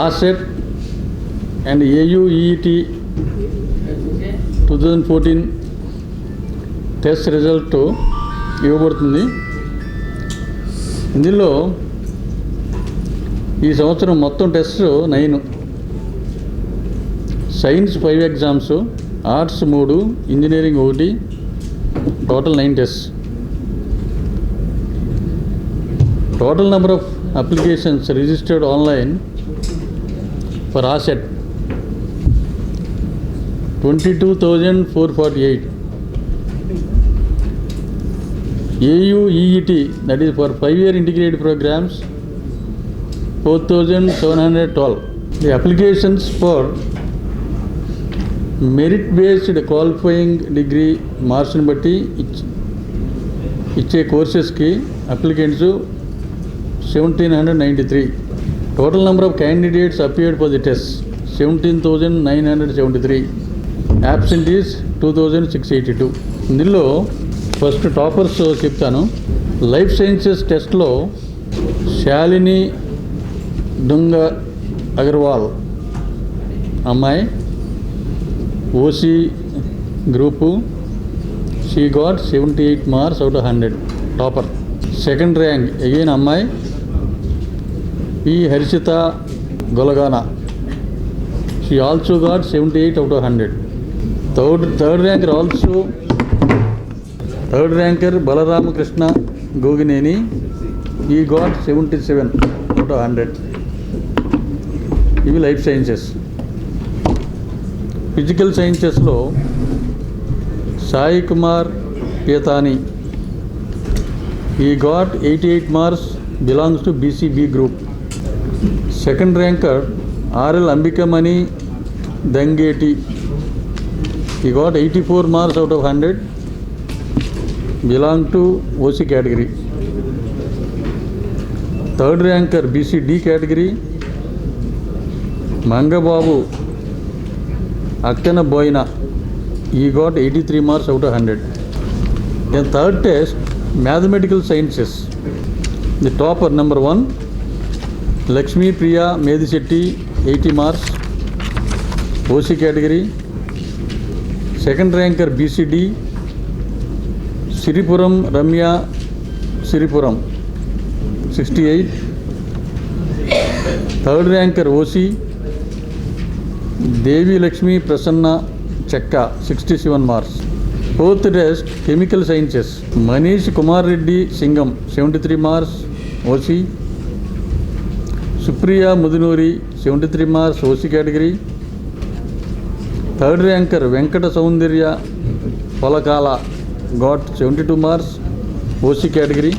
AUCET and AUET two thousand fourteen test result ఇవ్వబడుతుంది. ఇందులో ఈ సంవత్సరం మొత్తం test nine. Science five exams arts మూడు ఇంజనీరింగ్ ఒకటి total nine test. Total number of applications registered online for AUCET twenty two thousand four forty eight. AUEET that is for five year integrated programmes four thousand seven hundred twelve the applications for merit based qualifying degree మార్క్స్ని బట్టి ఇచ్చే కోర్సెస్కి applicants seventeen hundred ninety three total number of candidates appeared for the test seventeen thousand nine hundred seventy three absentees two thousand six eighty two ఇందులో first toppers చెప్తాను. Life sciences టెస్ట్లో శాలిని దుంగ అగర్వాల్ అమ్మాయి OC group she got seventy eight marks out of hundred topper second rank again అమ్మాయి P Harshitha Golagana she also got seventy eight out of hundred third third ranker also third ranker Balaramakrishna Gogineni he got seventy seven out of hundred ఇవి life sciences. Physical సైన్సెస్లో Sai Kumar Peethani. He got eighty eight marks belongs to BCB group. Second ranker RL Ambikamani Dangeti. He got eighty four marks out of hundred belong to OC category. Third ranker BC D category Mangababu Akkana Boina he got eighty three marks out of hundred then third test mathematical sciences the topper number one Lakshmi Priya Medisetti eighty marks OC category second ranker BCD Siripuram Ramya Siripuram sixty eight third ranker OC Devi Lakshmi Prasanna Chekka sixty seven marks fourth test chemical sciences Manish Kumar Reddy Singam seventy three marks OC Supriya Mudunuri seventy three marks OC category third ranker Venkata Soundarya Polakala got seventy two marks OC category